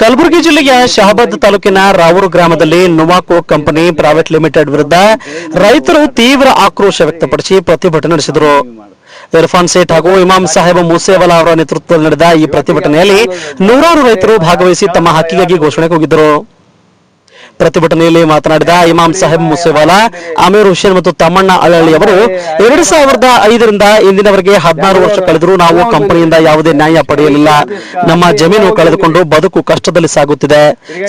ಕಲಬುರಗಿ ಜಿಲ್ಲೆಯ ಶಹಾಬಾದ್ ತಾಲೂಕಿನ ರಾವೂರು ಗ್ರಾಮದಲ್ಲಿ ನುವಾಕೋ ಕಂಪನಿ ಪ್ರೈವೇಟ್ ಲಿಮಿಟೆಡ್ ವಿರುದ್ಧ ರೈತರು ತೀವ್ರ ಆಕ್ರೋಶ ವ್ಯಕ್ತಪಡಿಸಿ ಪ್ರತಿಭಟನೆ ನಡೆಸಿದರು. ಇರ್ಫಾನ್ ಸೇಠ್ ಹಾಗೂ ಇಮಾಮ್ ಸಾಹೇಬ್ ಮೂಸೇವಾಲಾ ಅವರ ನೇತೃತ್ವದಲ್ಲಿ ನಡೆದ ಈ ಪ್ರತಿಭಟನೆಯಲ್ಲಿ ನೂರಾರು ರೈತರು ಭಾಗವಹಿಸಿ ತಮ್ಮ ಹಕ್ಕಿಗಾಗಿ ಘೋಷಣೆ ಕೂಗಿದ್ದರು ಪ್ರತಿಭಟನೆಯಲ್ಲಿ ಮಾತನಾಡಿದ ಇಮಾಮ್ ಸಾಹೇಬ್ ಮುಸೇವಾಲಾ ಅಮೀರ್ ಹುಸೇನ್ ಮತ್ತು ತಮ್ಮಣ್ಣ ಅಳಹಳ್ಳಿ ಅವರು, ಎರಡು ಸಾವಿರದ ಐದರಿಂದ ಇಂದಿನವರೆಗೆ ಹದಿನಾರು ವರ್ಷ ಕಳೆದರೂ ನಾವು ಕಂಪನಿಯಿಂದ ಯಾವುದೇ ನ್ಯಾಯ ಪಡೆಯಲಿಲ್ಲ. ನಮ್ಮ ಜಮೀನು ಕಳೆದುಕೊಂಡು ಬದುಕು ಕಷ್ಟದಲ್ಲಿ ಸಾಗುತ್ತಿದೆ.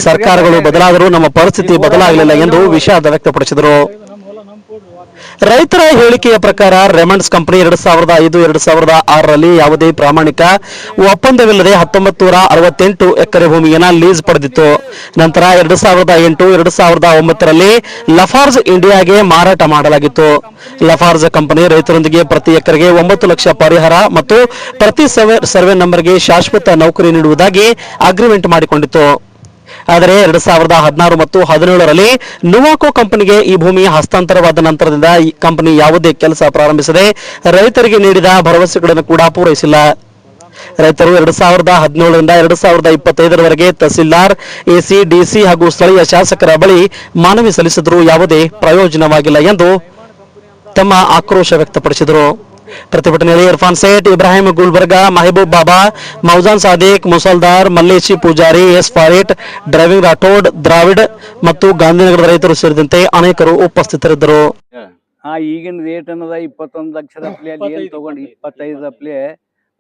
ಸರ್ಕಾರಗಳು ಬದಲಾದರೂ ನಮ್ಮ ಪರಿಸ್ಥಿತಿ ಬದಲಾಗಲಿಲ್ಲ ಎಂದು ವಿಷಾದ ವ್ಯಕ್ತಪಡಿಸಿದರು. ರೈತರ ಹೇಳಿಕೆಯ ಪ್ರಕಾರ ರೆಮಂಡ್ಸ್ ಕಂಪನಿ ಎರಡು ಸಾವಿರದ ಐದು, ಎರಡು ಸಾವಿರದ ಆರರಲ್ಲಿ ಯಾವುದೇ ಪ್ರಾಮಾಣಿಕ ಒಪ್ಪಂದವಿಲ್ಲದೆ ಹತ್ತೊಂಬತ್ತು ನೂರ ಅರವತ್ತೆಂಟು ಎಕರೆ ಭೂಮಿಯನ್ನು ಲೀಸ್ ಪಡೆದಿತ್ತು. ನಂತರ ಎರಡು ಸಾವಿರದ ಎಂಟು, ಎರಡು ಸಾವಿರದ ಒಂಬತ್ತರಲ್ಲಿ ಲಫಾರ್ಜ್ ಇಂಡಿಯಾಗೆ ಮಾರಾಟ ಮಾಡಲಾಗಿತ್ತು. ಲಫಾರ್ಜ್ ಕಂಪನಿ ರೈತರೊಂದಿಗೆ ಪ್ರತಿ ಎಕರೆಗೆ ಒಂಬತ್ತು ಲಕ್ಷ ಪರಿಹಾರ ಮತ್ತು ಪ್ರತಿ ಸರ್ವೆ ಸರ್ವೆ ನಂಬರ್ಗೆ ಶಾಶ್ವತ ನೌಕರಿ ನೀಡುವುದಾಗಿ ಅಗ್ರಿಮೆಂಟ್ ಮಾಡಿಕೊಂಡಿತ್ತು. ಆದರೆ ಎರಡ್ ಸಾವಿರದ ಹದಿನಾರು ಮತ್ತು ಹದಿನೇಳರಲ್ಲಿ ನುವಾಕೋ ಕಂಪನಿಗೆ ಈ ಭೂಮಿ ಹಸ್ತಾಂತರವಾದ ನಂತರದಿಂದ ಈ ಕಂಪನಿ ಯಾವುದೇ ಕೆಲಸ ಪ್ರಾರಂಭಿಸದೆ ರೈತರಿಗೆ ನೀಡಿದ ಭರವಸೆಗಳನ್ನು ಕೂಡ ಪೂರೈಸಿಲ್ಲ. ರೈತರು ಎರಡ್ ಸಾವಿರದ ಹದಿನೇಳರಿಂದ ಎರಡ್ ಸಾವಿರದ ಇಪ್ಪತ್ತೈದರವರೆಗೆ ತಹಸೀಲ್ದಾರ್, ಎಸಿ, ಡಿಸಿ ಹಾಗೂ ಸ್ಥಳೀಯ ಶಾಸಕರ ಬಳಿ ಮನವಿ ಸಲ್ಲಿಸಿದರೂ ಯಾವುದೇ ಪ್ರಯೋಜನವಾಗಿಲ್ಲ ಎಂದು ತಮ್ಮ ಆಕ್ರೋಶ ವ್ಯಕ್ತಪಡಿಸಿದರು. ಪ್ರತಿಭಟನೆಯಲ್ಲಿ ಇರ್ಫಾನ್ ಸೇಠ್ ಇಬ್ರಾಹಿಂ ಗುಲ್ಬರ್ಗಾ ಮಹಬೂಬ್ ಬಾಬಾ ಮೌಜಾನ್ ಸಾದಿಕ್ ಮುಸಲ್ದಾರ್ ಮಲ್ಲೇಶಿ ಪೂಜಾರಿ ಎಸ್ ಫಾರಿಟ್ ಡ್ರೈವಿಂಗ್ ರಾಠೋಡ್ ದ್ರಾವಿಡ್ ಮತ್ತು ಗಾಂಧಿನಗರದ ರೈತರು ಸೇರಿದಂತೆ ಅನೇಕರು ಉಪಸ್ಥಿತರಿದ್ದರು. ಹಾ ಈಗಿನ ರೇಟ್ ಅನ್ನೋದ ಇಪ್ಪತ್ತೊಂದು ಲಕ್ಷದ ಅಪ್ಲಿ ಅಲ್ಲಿ ಏನ್ ತಗೊಂಡು ಇಪ್ಪತ್ತೈದು ಅಂತ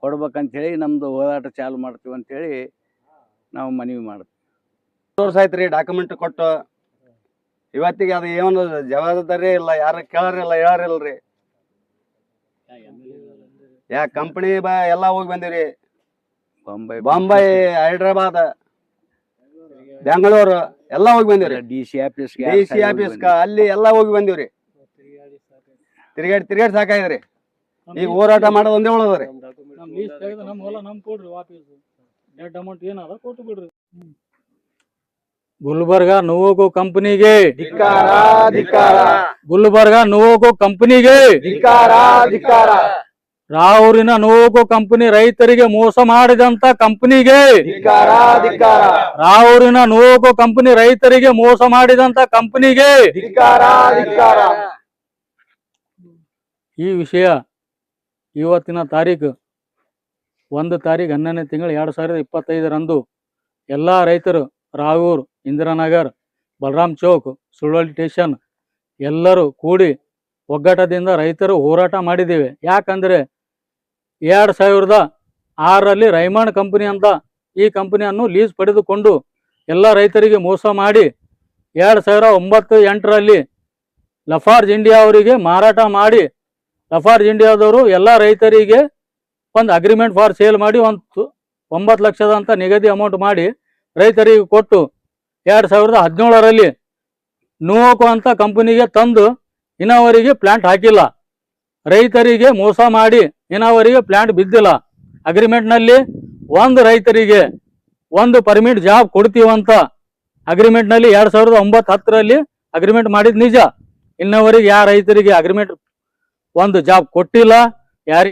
ಕೊಡ್ಬೇಕಂತೇಳಿ ನಮ್ದು ಹೋರಾಟ ಚಾಲು ಮಾಡ್ತೀವಿ ಅಂತೇಳಿ ನಾವು ಮನವಿ ಮಾಡ್ತೀವಿ. ವರ್ಷ ಡಾಕ್ಯುಮೆಂಟ್ ಕೊಟ್ಟು. ಇವತ್ತಿಗೆ ಅದು ಏನು ಜವಾಬ್ದಾರಿ ಇಲ್ಲ ಯಾರು ಕೇಳಾರಿಲ್ಲ ಹೇಳಾರಿಲ್ರಿ ಯಾ ಕಂಪನಿ ಬಾ ಎಲ್ಲ ಹೋಗಿ ಬಂದಿವ್ರಿ ಬಾಂಬೈ ಬಾಂಬೈ ಹೈದ್ರಾಬಾದ್ ಬೆಂಗಳೂರು ಎಲ್ಲ ಹೋಗಿ ಬಂದಿವ್ರಿ D C office D C office ಅಲ್ಲಿ ಎಲ್ಲ ಹೋಗಿ ಬಂದಿವ್ರಿ. ತಿರ್ಗಾಡಿ ತಿರ್ಗಾಡಿ ಸಾಕಾಯಿದ್ರಿ ಈಗ ಹೋರಾಟ ಮಾಡೋದು ಒಂದೇ ಉಳದ್ರಿ ನಮ್ ಲೀಸ್ ತೆಗೆದು ನಮ್ ಹೊಲ ನಮ್ ಕೊಡ್ರಿ ವಾಪಸ್. ಡೆಡ್ ಅಮೌಂಟ್ ಏನದ ಕೊಟ್ಟು ಬಿಡ್ರಿ. ಗುಲ್ಬರ್ಗ ನೋವೋಗೋ ಕಂಪನಿಗೆ. ಧಿಕ್ಕಾರ ಧಿಕ್ಕಾರ. ಗುಲ್ಬರ್ಗ ನೋವೋಗೋ ಕಂಪನಿಗೆ. ಧಿಕ್ಕಾರ ಧಿಕ್ಕಾರ. ರಾವೂರಿನ ನೋವೋಗೋ ಕಂಪನಿ ರೈತರಿಗೆ ಮೋಸ ಮಾಡಿದಂತ ಕಂಪನಿಗೆ. ಧಿಕ್ಕಾರ ಧಿಕ್ಕಾರ. ರಾವೂರಿನ ನೋವೋಗೋ ಕಂಪನಿ ರೈತರಿಗೆ ಮೋಸ ಮಾಡಿದಂತ ಕಂಪನಿಗೆ. ಧಿಕ್ಕಾರ ಧಿಕ್ಕಾರ. ಈ ವಿಷಯ ಇವತ್ತಿನ ತಾರೀಕು ಒಂದು ತಾರೀಕು ಹನ್ನೊಂದನೇ ತಿಂಗಳು ಎರಡು ಸಾವಿರದ ಇಪ್ಪತ್ತೈದರಂದು ಎಲ್ಲ ರೈತರು ರಾವೂರ್ ಇಂದಿರಾನಗರ್, ಬಲರಾಮ್ ಚೌಕ್, ಸುಳ್ವಳ್ಳಿ ಸ್ಟೇಷನ್ ಎಲ್ಲರೂ ಕೂಡಿ ಒಗ್ಗಟ್ಟದಿಂದ ರೈತರು ಹೋರಾಟ ಮಾಡಿದ್ದೇವೆ. ಯಾಕಂದರೆ ಎರಡು ಸಾವಿರದ ಆರರಲ್ಲಿ ರೈಮಂಡ್ ಕಂಪನಿ ಅಂತ ಈ ಕಂಪನಿಯನ್ನು ಲೀಸ್ ಪಡೆದುಕೊಂಡು ಎಲ್ಲ ರೈತರಿಗೆ ಮೋಸ ಮಾಡಿ ಎರಡು ಸಾವಿರ ಒಂಬತ್ತು ಎಂಟರಲ್ಲಿ ಲಫಾರ್ಜ್ ಇಂಡಿಯಾ ಅವರಿಗೆ ಮಾರಾಟ ಮಾಡಿ ಲಫಾರ್ಜ್ ಇಂಡಿಯಾದವರು ಎಲ್ಲ ರೈತರಿಗೆ ಒಂದು ಅಗ್ರಿಮೆಂಟ್ ಫಾರ್ ಸೇಲ್ ಮಾಡಿ ಒಂದು ಒಂಬತ್ತು ಲಕ್ಷದ ನಿಗದಿ ಅಮೌಂಟ್ ಮಾಡಿ ರೈತರಿಗೆ ಕೊಟ್ಟು ಎರಡು ಸಾವಿರದ ಹದಿನೇಳರಲ್ಲಿ ನೋಕು ಅಂತ ಕಂಪನಿಗೆ ತಂದು ಇನ್ನವರಿಗೆ ಪ್ಲಾಂಟ್ ಹಾಕಿಲ್ಲ. ರೈತರಿಗೆ ಮೋಸ ಮಾಡಿ ಇನ್ನವರಿಗೆ ಪ್ಲಾಂಟ್ ಬಿದ್ದಿಲ್ಲ. ಅಗ್ರಿಮೆಂಟ್ನಲ್ಲಿ ಒಂದು ರೈತರಿಗೆ ಒಂದು ಪರ್ಮಿಟ್ ಜಾಬ್ ಕೊಡ್ತೀವಂತ ಅಗ್ರಿಮೆಂಟ್ನಲ್ಲಿ ಎರಡು ಸಾವಿರದ ಒಂಬತ್ತು ಹತ್ತರಲ್ಲಿ ಅಗ್ರಿಮೆಂಟ್ ಮಾಡಿದ ನಿಜ. ಇನ್ನವರಿಗೆ ಯಾವ ರೈತರಿಗೆ ಅಗ್ರಿಮೆಂಟ್ ಒಂದು ಜಾಬ್ ಕೊಟ್ಟಿಲ್ಲ ಯಾರಿ